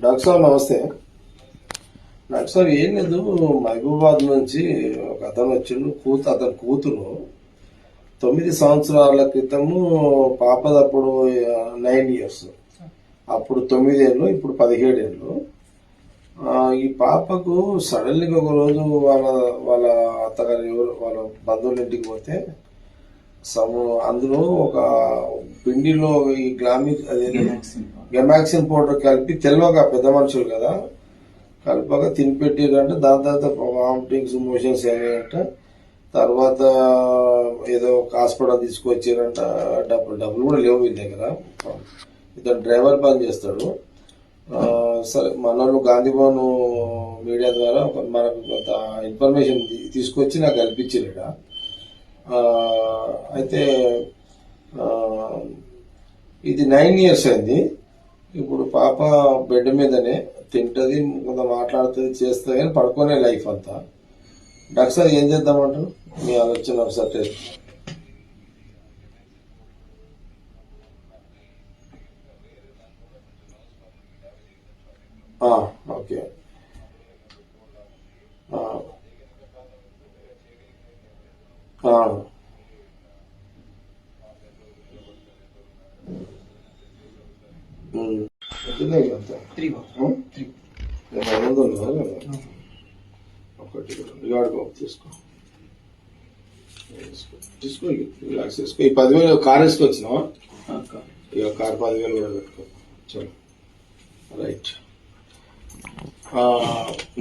Doctor sir నమస్తే. Doctor sir ఏం లేదు మహబూబాద్ నుంచి ఒక అతను వచ్చిండు కూతు అతని కూతురు. తొమ్మిది సంవత్సరాల క్రితము పాపదప్పుడు నైన్ ఇయర్స్. అప్పుడు తొమ్మిదేళ్ళు ఇప్పుడు పదిహేడేళ్ళు. ఈ పాపకు సడన్గా ఒకరోజు వాళ్ళ వాళ్ళ అత్తగారు ఎవరు వాళ్ళ బంధువుల ఇంటికి పోతే సము అందులో ఒక పిండిలో ఈ గ్లామిక్ అదే గెమాక్సిన్ పౌడర్ కలిపి తెలియక పెద్ద మనుషులు కదా. కలిపక తినిపెట్టిరంటే దాని తర్వాత వామిటింగ్స్ మోషన్స్ అయ్యాయంట తర్వాత ఏదో ఒక హాస్పిటల్ తీసుకొచ్చారంట డబ్బులు డబ్బులు కూడా లేవు వీళ్ళ దగ్గర. ఇతను డ్రైవర్ పని చేస్తాడు. సరే మనోళ్ళు గాంధీభవన్ మీడియా ద్వారా మనకు కొంత ఇన్ఫర్మేషన్ తీసుకొచ్చి నాకు కల్పించారు అయితే ఇది నైన్ ఇయర్స్ అయింది. ఇప్పుడు పాప బెడ్ మీదనే తింటది కొంత మాట్లాడుతుంది చేస్తుంది కానీ పడుకునే లైఫ్ అంతా. డాక్టర్ సార్ ఏం చేద్దామంటారు? మీ ఆలోచన ఒకసారి టెస్ట్. ఓకే. ఆ. ఆ. ఉమ్. ఎంతనే అంతా ఐదు వందలు? ఒకటి రివార్డ్ తీసుకో తీసుకో. తీసుకో. రిలాక్స్ చేసుకో ఈ పదివేలు కార్ వేసుకొచ్చినావా ఇక కార్ పదివేలు కూడా పెట్టుకో చలో రైట్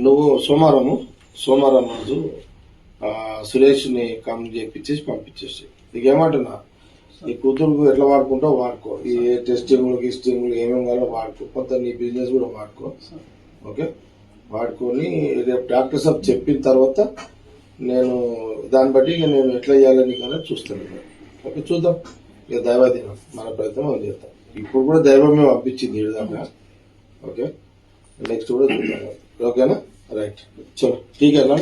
నువ్వు సోమవారము సోమవారం రోజు సురేష్ని కమ్ చేపించేసి పంపించేసి నీకేమంటున్నా నీ కూతురుకు ఎట్లా వాడుకుంటావు వాడుకో. ఈ టెస్టింగ్లు గిస్టింగ్లు ఏమేమి కావాలో వాడుకో. కొంత నీ బిజినెస్ కూడా వాడుకో. ఓకే? వాడుకొని రేపు డాక్టర్ సాబ్ చెప్పిన తర్వాత నేను దాన్ని బట్టి నేను ఎట్లా చేయాలని కదా చూస్తాను. ఓకే చూద్దాం. ఇక దైవాధీనం. మన ప్రయత్నం మనం చేద్దాం. ఇప్పుడు కూడా దైవమే పంపించింది ఈడ దాకా ఓకే. నెక్స్ట్ కూడా చూద్దాం. ఓకేనా? రైట్. చలో. ఠీక్